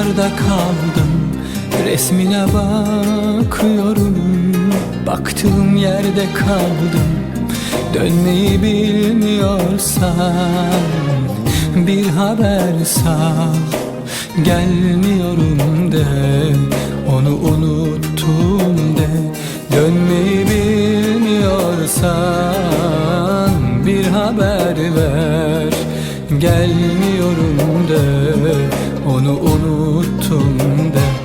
Yollarda kaldım Resmine bakıyorum. Baktığım yerde kaldım Dönmeyi bilmiyorsan. Bir haber sal Gelmiyorum de. Onu unuttum de Dönmeyi bilmiyorsan. Bir haber ver Gelmiyorum de. Onu unuttum ben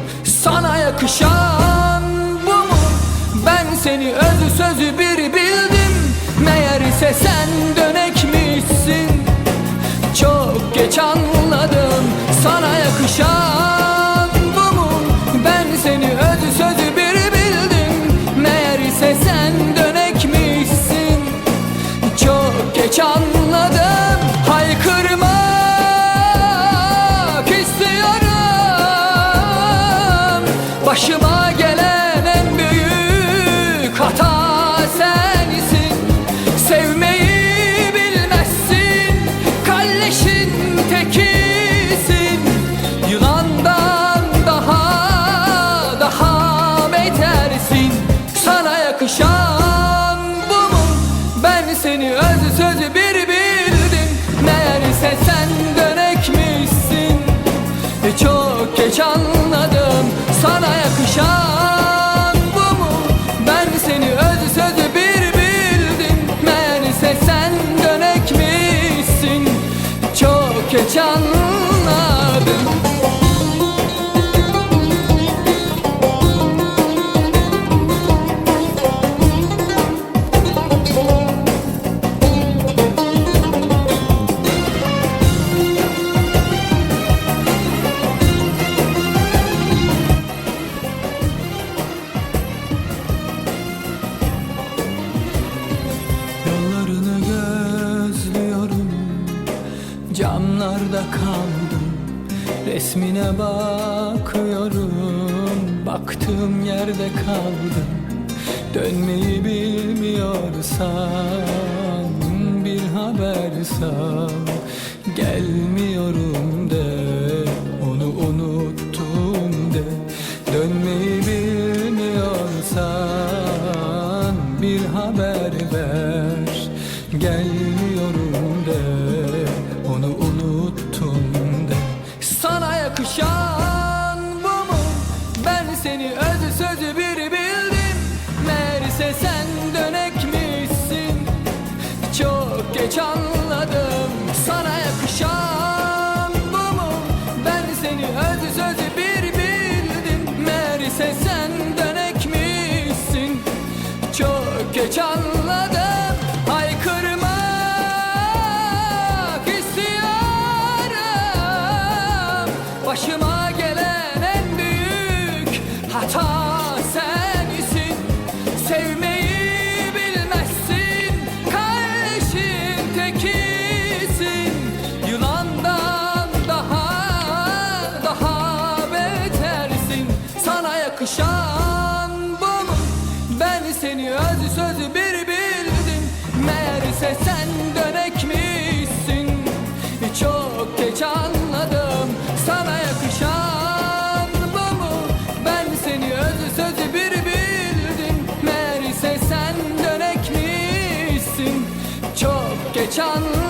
köçe kaldım. Resmine bakıyorum Baktığım yerde kaldım. Dönmeyi bilmiyorsan Bir haber sal. Gelmiyorum. de senden ekmişsin Çok geç anladım haykırmak istiyorum. Başıma seni özü sözü bir bildim. Meğerse sen dönekmişsin Çok geç anladım. Sana yakışan bu mu? Ben seni özü sözü bir bildim. Meğerse sen dönekmişsin Çok geç anladım.